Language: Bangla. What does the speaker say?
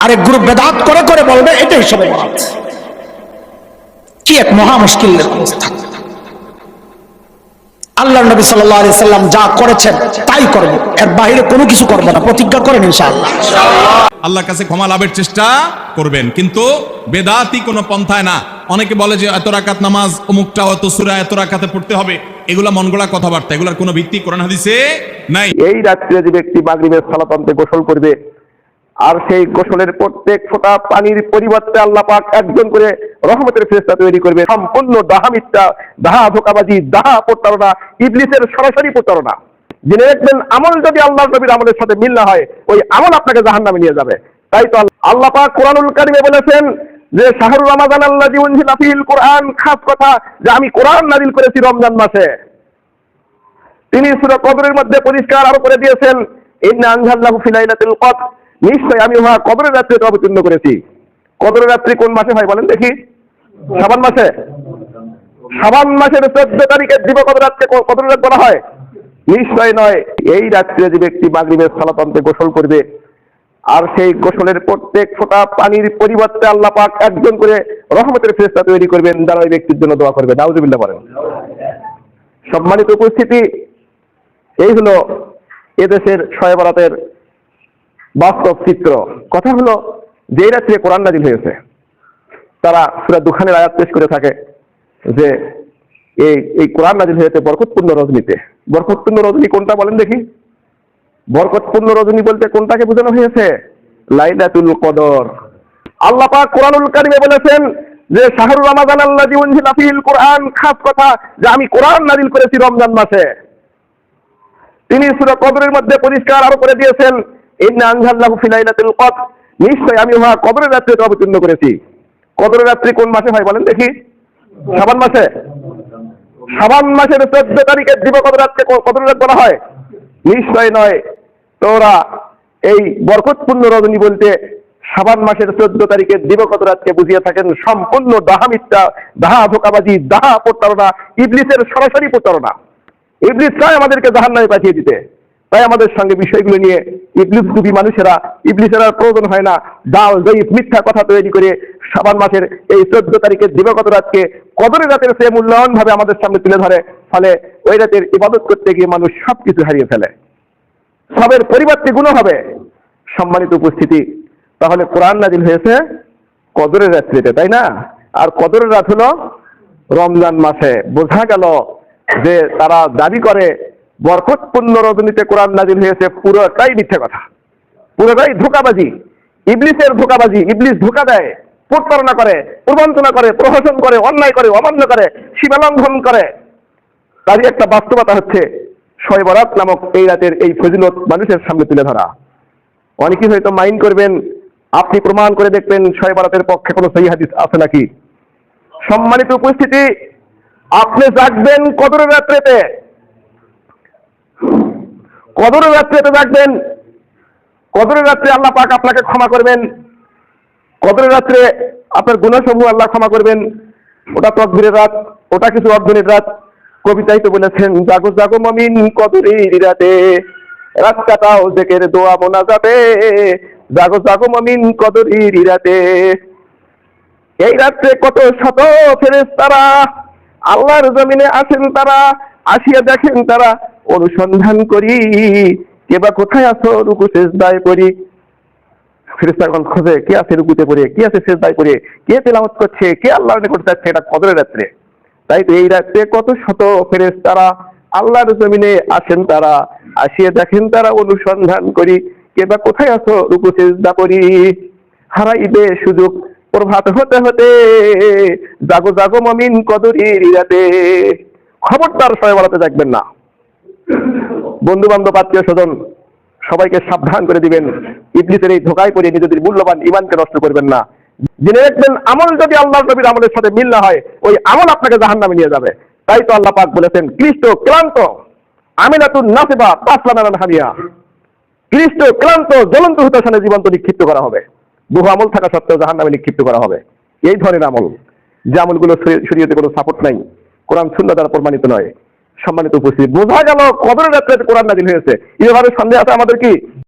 আরেক গ্রুপ বেদাত করে করে বলবে এটাই সবে কি এক মহা মুশকিলের অবস্থা। আল্লাহ নবী সাল্লাহ আলি সাল্লাম যা করেছেন তাই করব। এর বাইরে কোনো কিছু করব না প্রতিজ্ঞা করেন ইনশাআল্লাহ। আল্লাহর কাছে ক্ষমা লাভের চেষ্টা করবেন কিন্তু বেদাতি কোনো পন্থায় না। অনেকে বলে যে এত রাকাত নামাজ অমুকটা অত সুরা এত রাকাতে পড়তে হবে। এগুলা মন গড়া কথাবার্তা এগুলার কোনো ভিত্তি কোরআন হাদিসে নাই। এই রাত্রে যে ব্যক্তি মাগরিবের সালাতন্তে গোসল করবে আর সেই গোসলের প্রত্যেক ফোঁটা পানির পরিবর্তে আল্লাহ পাক একজন করে রহমতের ফেরেশতা তৈরি করবে। সম্পূর্ণ দাহা মিথ্যা, দাহা ধোকাবাজি, দাহা প্রতারণা, ইবলিসের সরাসরি প্রতারণা। জেনে রাখবেন আমল যদি আল্লাহ নবীর আমলের সাথে মিল না হয়, ওই আমল আপনাকে জাহান্নামে নিয়ে যাবে। তাই তো আল্লাহ- পাক কোরআনুল কারিমে বলেছেন যে, শাহরুর রমাদান আল্লাহ উনজিলা ফিল কোরআন, খাস কথা যে, আমি কোরআন নাজিল করেছি রমজান মাসে। তিনি সূরা কদরের মধ্যে পরিষ্কার আরও করে দিয়েছেন, ইন্না ফিলাইলাতুল কদর। নিশ্চয় আমি উহা কদরের রাত্রিতে অবতীর্ণ করেছি। কদরের রাত্রি কোন মাসে হয় বলেন দেখি? শাবান মাসে? শাবান মাসের চোদ্দ তারিখে দিবকদর রাত্রে ক- কদরের রাত বলা হয়। নিশ্চয় নয়, এই রাত্রে যে ব্যক্তি মাগরিবের সালাতন্তে গোসল করবে, আর সেই গোসলের প্রত্যেক ফোঁটা পানির পরিবর্তে আল্লাহ পাক একজন করে রহমতের ফেরেশতা তৈরি করবেন, যারা ওই ব্যক্তির জন্য দোয়া করবে। নাউজুবিল্লাহ বলেন। সম্মানিত উপস্থিতি, এই হলো এদেশের শয়ে বরাতের বাস্তব চিত্র। কথা হলো যে রাত্রে কোরআন নাজিল হয়েছে, তারা সুরা দুখানের আয়াত পেশ করে থাকে যে, এই এই কোরআন নাজিল হয়েছে বরকতপূর্ণ রজনীতে। বরকতপূর্ণ রজনী কোনটা বলেন দেখি? বরকতপূর্ণ রজনী বলতে কোনটাকে বোঝানো হয়েছে? লাইলাতুল কদর। আল্লাহ পাক কোরআনুল কারিমে বলেছেন যে, শাহরুর রমাদান আল্লাহ উনজিলা ফিল কোরআন, খাস কথা যে, আমি কোরআন নাজিল করেছি রমজান মাসে। তিনি সূরা কদরের মধ্যে পরিষ্কার আরও করে দিয়েছেন ইন্না কদর। নিশ্চয় আমি উহা কদরের রাত্রিতে অবতীর্ণ করেছি। কদরের রাত্রি কোন মাসে হয় বলেন দেখি? শাবান মাসে? শাবান মাসের চোদ্দ তারিখে দিবকদর রাত্রে ক- কদরের রাত বলা হয়। নিশ্চয় নয়। তোরা এই বরকতপূর্ণ রজনী বলতে শাবান মাসের চোদ্দ তারিখে দিবকত রাতকে বুঝিয়ে থাকেন সম্পূর্ণ দাহা মিথ্যা, দাহা ধোকাবাজি, দাহা প্রতারণা, ইবলিসের সরাসরি প্রতারণা। ইবলিস চায় আমাদেরকে জাহান নামে পাঠিয়ে দিতে। তাই আমাদের সঙ্গে বিষয়গুলো নিয়ে ইবলিস গুপি মানুষেরা, ইবলিসের প্রয়োজন হয় না। ডাল জয়ীফ মিথ্যা কথা তৈরি করে সাবান মাসের এই চোদ্দ তারিখের দিবগত রাতকে কদরের রাতের সে মূল্যায়ন ভাবে আমাদের সামনে তুলে ধরে। ফলে ওই রাতের ইবাদত করতে গিয়ে মানুষ সবকিছু হারিয়ে ফেলে। সবের পরিবর্তে গুণ হবে। সম্মানিত উপস্থিতি, তাহলে কোরআন নাজিল হয়েছে কদরের রাত্রিতে, তাই না? আর কদরের রাত হলো রমজান মাসে। বোঝা গেল যে তারা দাবি করে বরকতপূর্ণ রজনীতে কোরআন নাজিল হয়েছে, পুরোটাই মিথ্যে কথা। পুরোটাই ধোকাবাজি। ইবলিসের ধোকাবাজি, ইবলিস ধোকা দেয়, প্রতারণা করে, প্রবঞ্চনা করে, প্রহসন করে, অন্যায় করে, অমান্য করে, সীমালঙ্ঘন করে। তারই একটা বাস্তবতা হচ্ছে শয়ে বরাত নামক এই রাতের এই ফজিলত মানুষের সামনে তুলে ধরা। অনেকেই হয়তো মাইন্ড করবেন, আপনি প্রমাণ করে দেখবেন শয়ে বরাতের পক্ষে কোনো সহি হাদিস আছে নাকি? সম্মানিত উপস্থিতি, আপনি জাগবেন কদরের রাত্রেতে। কদরের রাত্রেতে জাগবেন। কদরের রাত্রে আল্লাহ পাক আপনাকে ক্ষমা করবেন। কদরের রাত্রে আপনার গুণাসমূহ আল্লাহ ক্ষমা করবেন। ওটা তকবীরের রাত, ওটা কিছু অর্জনের রাত। কবিতাই তো বলেছেন, জাগো জাগো মমিন কদরের রাতে। রাত কাটাও জেকের দোয়া মোনা যাবে জাগো জাগো মমিন কদরের রাতে। এই রাত্রে কত শত ফেরেস তারা আল্লাহর জমিনে আসেন তারা, আসিয়া দেখেন তারা। অনুসন্ধান করি বা কোথায় আছো? রুকু শেষ দায় করি ফেরেস্তাগণ খোঁজে, কে আছে রুকুতে পড়ে? কে আছে শেষ দায় করে কে তেলাওয়াত করছে? কে আল্লাহর করতে যাচ্ছে? এটা কদরের রাত্রে। তাই তো এই রাত্রে কত শত ফেরেস তারা আল্লাহর জমিনে আসেন তারা, আসিয়ে দেখেন তারা অনুসন্ধান করি। কে বা কোথায় আছো? রুকু সেজদা করি হারাইবে সুযোগ। প্রভাত হতে হতে জাগো জাগো মমিন কদরির রাতে খবরদার সবাই বলাতে দেখবেন না। বন্ধু বান্ধব আত্মীয় স্বজন সবাইকে সাবধান করে দিবেন। ইবলিসের এই ধোকায় পড়ে নিজেদের মূল্যবান ইমানকে নষ্ট করবেন না। জেনে রাখবেন, আমল যদি আল্লাহ নবীর আমলের সাথে মিল না হয়, ওই আমল আপনাকে জাহান নামে নিয়ে যাবে। তাই তো আল্লাহ পাক বলেছেন, ক্লিষ্ট, ক্লান্ত, আমিনাতুন নাসিবা পাসলানান হামিয়া। ক্লিষ্ট, ক্লান্ত, জ্বলন্ত হুতাশনে জীবন্ত নিক্ষিপ্ত করা হবে। বহু আমল থাকা সত্ত্বেও জাহান নামে নিক্ষিপ্ত করা হবে। এই ধরনের আমল, যে আমলগুলো শরী- শরীয়তে কোনো সাপোর্ট নাই, কোরআন শূন্য দ্বারা প্রমাণিত নয়। সম্মানিত উপস্থিতি। বোঝা গেল কবরের রাত্রে কোরআন নাজিল হয়েছে। এভাবে সন্দেহ আছে আমাদের কি?